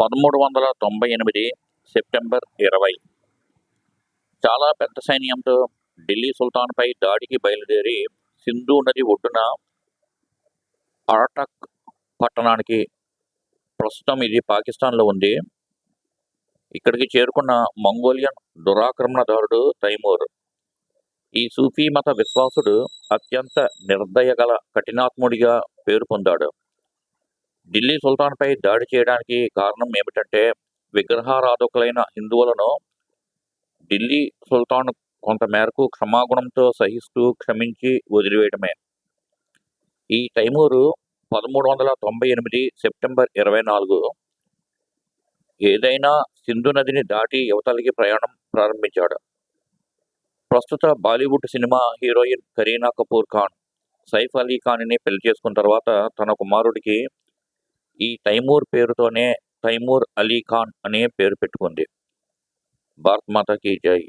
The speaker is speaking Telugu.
పదమూడు వందల తొంభై ఎనిమిది సెప్టెంబర్ ఇరవై. చాలా పెద్ద సైన్యంతో ఢిల్లీ సుల్తాన్పై దాడికి బయలుదేరి సింధు నది ఒడ్డున అరటక్ పట్టణానికి ప్రస్తుతం ఇది పాకిస్తాన్లో ఉంది. ఇక్కడికి చేరుకున్న మంగోలియన్ దురాక్రమణదారుడు తైమూర్. ఈ సూఫీ మత విశ్వాసుడు అత్యంత నిర్దయ గల కఠినాత్ముడిగా పేరు పొందాడు. ఢిల్లీ సుల్తాన్పై దాడి చేయడానికి కారణం ఏమిటంటే విగ్రహారాధకులైన హిందువులను ఢిల్లీ సుల్తాన్ కొంత మేరకు క్షమాగుణంతో సహిస్తూ క్షమించి వదిలివేయడమే. ఈ తైమూరు పదమూడు వందల తొంభై ఎనిమిది సెప్టెంబర్ ఇరవై నాలుగు ఏదైనా సింధు నదిని దాటి యువతలకి ప్రయాణం ప్రారంభించాడు. ప్రస్తుత Bollywood cinema heroine Kareena Kapoor Khan Saif Ali ఖాన్ని పెళ్ళి చేసుకున్న తర్వాత తన కుమారుడికి ఈ తైమూర్ పేరుతోనే తైమూర్ అలీ ఖాన్ అనే పేరు పెట్టుకుంది. భారత్ మాతకి జై.